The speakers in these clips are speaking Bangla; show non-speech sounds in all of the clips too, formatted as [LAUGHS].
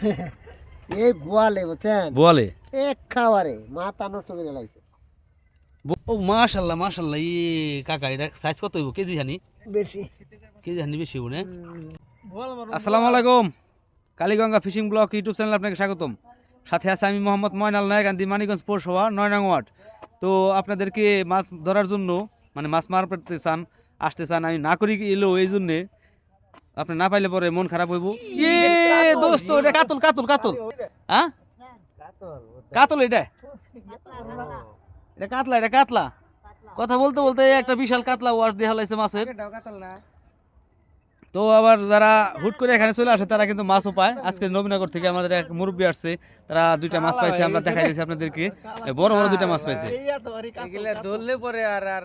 এই গোয়ালে বুঝছেন? বোয়ালে? এক খাবারে মাথা নষ্ট করে লাইছে। ব- ও মাশাল্লাহ মাশাল্লাহ ই কাকা এটা সাইজ কত হইব? কেজি হানি? বেশি। কেজি হানি বেশি হইব না? আসসালামু আলাইকুম। Kaliganga fishing block YouTube channel আপনাকে স্বাগতম। সাথে আছে আমি মোহাম্মদ ময়নাল নয়াকান্দি মানিকগঞ্জ পৌরসভা নয় নং ওয়ার্ড। তো আপনাদেরকে মাছ ধরার জন্য মানে মাছ মারতে চান আসতে চান আমি না করি এলো এই জন্যে আপনি না পাইলে পরে মন খারাপ হইব। ইয়ে দোস্ত এটা কাতল কাতল কাতল। হ্যাঁ? কাতল এটা? এটা কাতলা এটা কাতলা। কথা বলতে বলতে একটা বিশাল কাতলা ওয়াশ দিয়ে হলাইছে মাছের। তো আবার যারা হুট করে এখানে চলে আসে তারা কিন্তু মাছও পায়। আজকে নবীনগর থেকে আমাদের এক মুরব্বী আসছে তারা দুইটা মাছ পাইছে আমরা দেখাই দিয়েছি আপনাদেরকে। বড় বড় দুইটা মাছ পাইছে। ধরলে পরে আর আর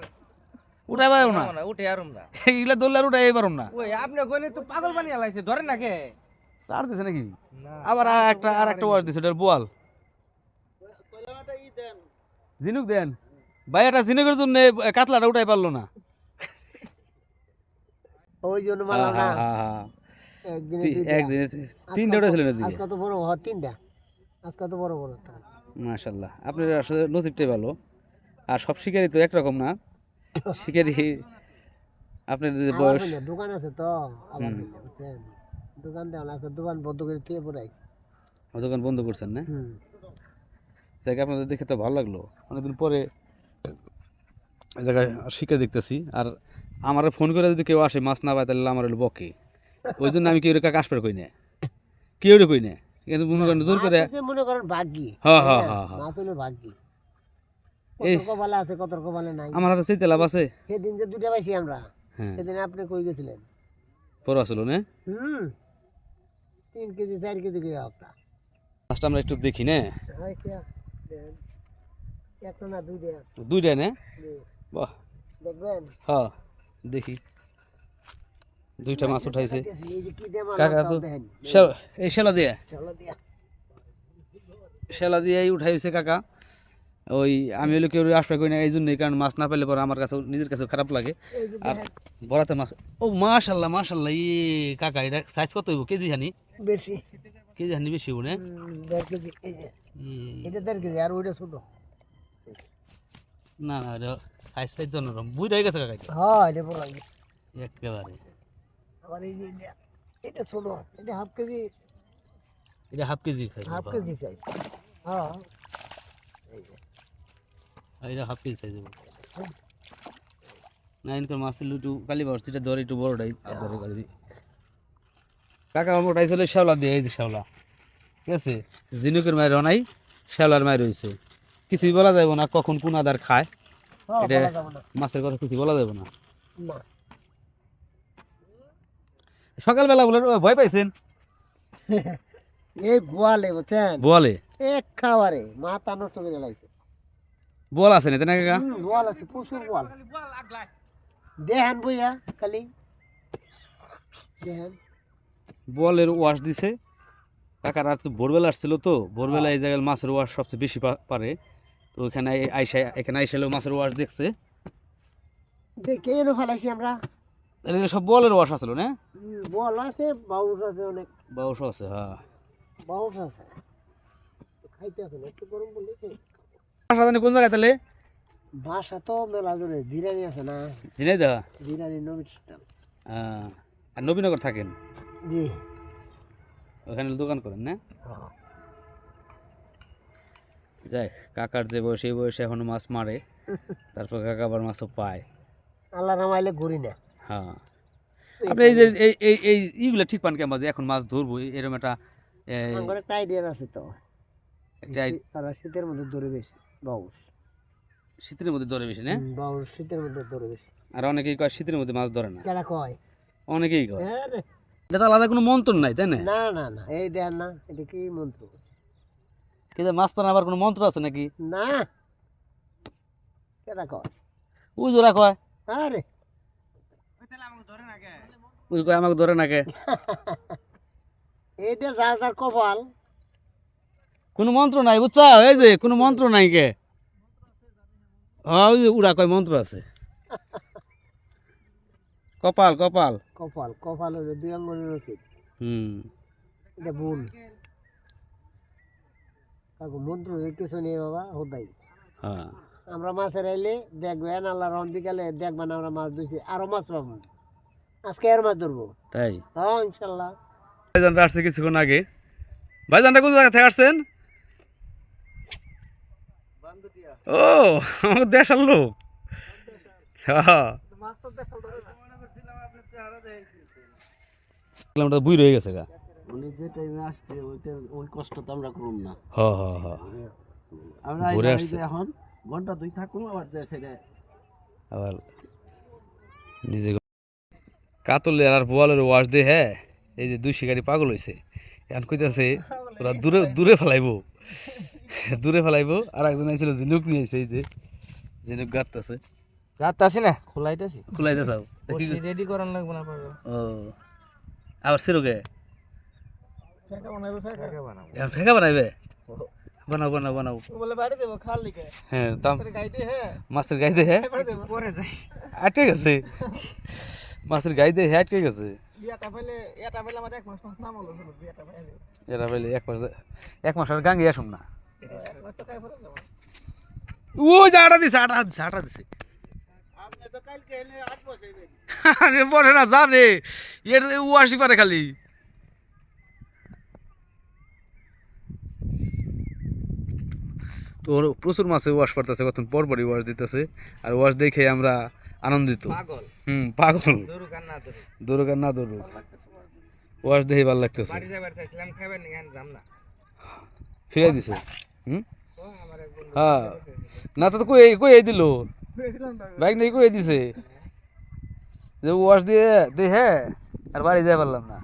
উঠাই পারো না। না উঠে আর না। এগুলা উঠাই পারো না। ওই আপনি কইলে তো পাগল বানিয়ে লাইছে ধরে না কে? চার দিছে নাকি? আবার একটা আর একটা ওয়াশ দিছে ওটার বোয়াল। ঝিনুক দেন। ভাই এটা ঝিনুকের জন্য কাতলাটা উঠাই পারল না। ওই জন্য না। একদিনে একদিনে তিনটা কত- উঠেছিলেন আজ কত বড় হ তিনটা। আজ কত বড় বড়? তা। মাশাল্লাহ। আপনার আসলে নসিবটাই ভালো। আর সব শিকারি তো একরকম না। শিকারি আপনার যে বয়স। দোকান আছে তো দোকান দেওয়া আছে দোকান বন্ধ করে তুই পড়ে দোকান বন্ধ করছেন না? জায়গা আপনাদের দেখে তো ভালো লাগল। অনেকদিন পরে জায়গায় শিকার দেখতেছি। আর আমার ফোন করে যদি কেউ আসে মাছ না পায় তাহলে আমার হলো বকে। ওই জন্য আমি কেউ কাকা আসবার কই না। কেউ কই না। কিন্তু মনে করেন জোর করে মনে করেন ভাগ্যি হ্যাঁ, হ্যাঁ, হ্যাঁ, হ্যাঁ। ভাগ্যি। আছে নাই? আমার হাতে চিনতে লাভ আছে। সেদিন যে দুটা পাইছি আমরা হ্যাঁ। সেদিন আপনি কই গেছিলেন? পর আসলো না? হুম। তিন কেজি চার কেজি করে একটা মাছটা আমরা একটু দেখি না? হয়েছে একটা না দুইটা। দুইটা না? বাহ। দেখবেন? হ্যাঁ দেখি। দুইটা মাছ উঠাইছে। এই কাকা তো শেলা দিয়া। শেলা দিয়েই উঠাইছে কাকা। ওই আমি হলো কেউ আসবে কই না এই জন্যই কারণ মাছ না পেলে পরে আমার কাছে নিজের কাছে খারাপ লাগে। আর বড়াতে মাছ ও মাশাল্লাহ মাশাল্লাহ ই কাকা এটা সাইজ কত হইব? কেজি হানি বেশি। কেজি হানি বেশি হইব না? এটা দেড় কেজি আর ওইটা ছোট। না না এটা সাইজটাই তো নরম বুঝ হয়ে গেছে কাকা হ্যাঁ এটা বড় লাগে। একেবারে। আবার এই যে এটা ছোট এটা হাফ কেজি। এটা half KG size half KG size হ্যাঁ। এটা হাফ সাইজ না ইনকার মাছ ছিল একটু কালি যেটা ধরে একটু বড়টাই আর কালি কাকা আমার ওটাই ছিল শ্যাওলা দিয়ে এই যে শ্যাওলা। ঠিক আছে? জিনুকের মায়ের নাই শ্যাওলার মায়ের রয়েছে কিছুই বলা যাবে না কখন কোন আদার খায়। হ্যাঁ এটা- মাছের কথা কিছু বলা যাবে না। সকালবেলা বলে ভয় পাইছেন? [LAUGHS] এই গোয়ালে বুঝছেন? বলে এক খাবারে মাথা নষ্ট করে লাইছে। বল আছে না তাই কাকা? গোয়াল আছে প্রচুর গোয়াল দেখেন বইয়া খালি। দেখেন বলের ওয়াশ দিছে। কাকার আর তো ভোরবেলা আসছিল তো ভোরবেলা এই জায়গায় মাছের ওয়াশ সবচেয়ে বেশি পারে। তো ওইখানে আইসা এখানে আইসালেও মাছের ওয়াশ দেখছে। দেখে এনে ফেলাইছি আমরা? তাহলে সব বলের ওয়াশ আসলো না? বল আছে বাউস আছে অনেক। বাউশো আছে হ্যাঁ। বাউস আছে। খাইতে আছে একটু গরম বললে কি? বাসা জানি কোন জায়গায় তাহলে? বাসা তো মেলা জোরে জিরানি আছে না? চিনাই দা জিরানি নবীন আর নবীনগর থাকেন? জি। ওখানে দোকান করেন না? হ্যাঁ। যাই কাকার যে বয়স এই বয়সে এখনও মাছ মারে। [LAUGHS] তারপর কাকা আবার মাছও পায়। আল্লাহ নামাইলে ঘুরি না। হ্যাঁ। আপনি এই যে এই এই ইগুলো ঠিক পান কেমন যে এখন মাছ ধরবো এরকম একটা আইডিয়া আছে তো। শীতের মধ্যে দৌড়ে বেশি। বাউস শীতের মধ্যে ধরে বেশি না? বাউস শীতের মধ্যে দৌড়ে বেশি। আর অনেকেই কয় শীতের মধ্যে মাছ ধরে না। কেডা কয়? অনেকেই কয়। হ্যাঁ। এটা তো আলাদা কোনো মন্ত্র নাই তাই না? না না না এই দেন না এটা কি মন্ত্র? কিন্তু মাছ পান আবার কোনো মন্ত্র আছে নাকি? না। কেডা কয়? জোড়া কয়। আরে ওই কয় আমাকে ধরে নাকে এইটা যার যার কপাল কোনো মন্ত্র নাই বুঝছা? এই যে কোনো মন্ত্র নাই কে? ওই যে উড়া কয় মন্ত্র আছে। কপাল কপাল। কপাল কপাল হলো দুই আঙ্গুলের রসিদ হুম। এটা ভুল। কাকু মন্ত্র কিছু নেই বাবা হোদাই। হ্যাঁ। আমরা মাছের আইলে দেখবেন আল্লাহ রহম বিকালে দেখবেন আমরা মাছ ধুইছি আরও মাছ পাবো। আজকে আর মাছ ধরবো। তাই? হ্যাঁ ইনশাল্লাহ। ভাইজানরা আসছে কিছুক্ষণ আগে। ভাইজানরা কোন জায়গা থেকে আসছেন? ও আমার দেশার লোক। কিলোমিটার বুই রয়ে গেছে গা। উনি যে টাইমে আসছে ওইটা ওই কষ্ট তো আমরা করুন না। হ হ হ আমরা এখন ঘণ্টা দুই থাকুন আবার যে সেটা আবার নিজে কাতলের আর বোয়ালের ওয়াশ দে হ্যাঁ। এই যে দুই শিকারি পাগল হয়েছে এখন কইতাছে ওরা দূরে দূরে ফেলাইবো। দূরে ফেলাইবো। আর একজন আইছিল ঝিনুক নিয়ে এসে এই যে। ঝিনুক গাঁততেছে। রাত আসি না খোলাইতেছি। খুলাইতে চাও? রেডি করান লাগবে না পাবে ও। আবার সিরোকে এখন ফেঁকা। বানাইবে? বানাও বানাও বানাও। বলে বাইরে দেবো খাল লিখে হ্যাঁ তাম গাইতে হ্যাঁ। মাছের গাইতে হ্যাঁ? পরে যাই। আটকে গেছে। মাছের গাইতে হ্যাঁ আটকে গেছে। বিয়াটা পাইলে এটা পাইলে আমার এক মাস মাস নাম হলো শুনো বিয়াটা পাইলে। এরা পাইলে এক মাস এক মাস আর গাঙ্গে আসুন না। ও যে আটা দিছে আটা দিছে। আটা দিছে না জানে। এটা ও আসি পারে খালি। তো প্রচুর মাছে ওয়াশ করতেছে কতক্ষণ পর পরই ওয়াশ দিতেছে। আর ওয়াশ দেখে আমরা আনন্দিত। পাগল। হুম পাগল। দৌড়ুক আর না দৌড়ুক ওয়াশ দেখে ভালো লাগতেছে। ফিরাই দিছে। হ্যাঁ। না তো কই কই দিল? বাইক নেই কই দিছে? যে ওয়াশ দিয়ে দে হ্যাঁ আর বাড়ি যাই পারলাম না।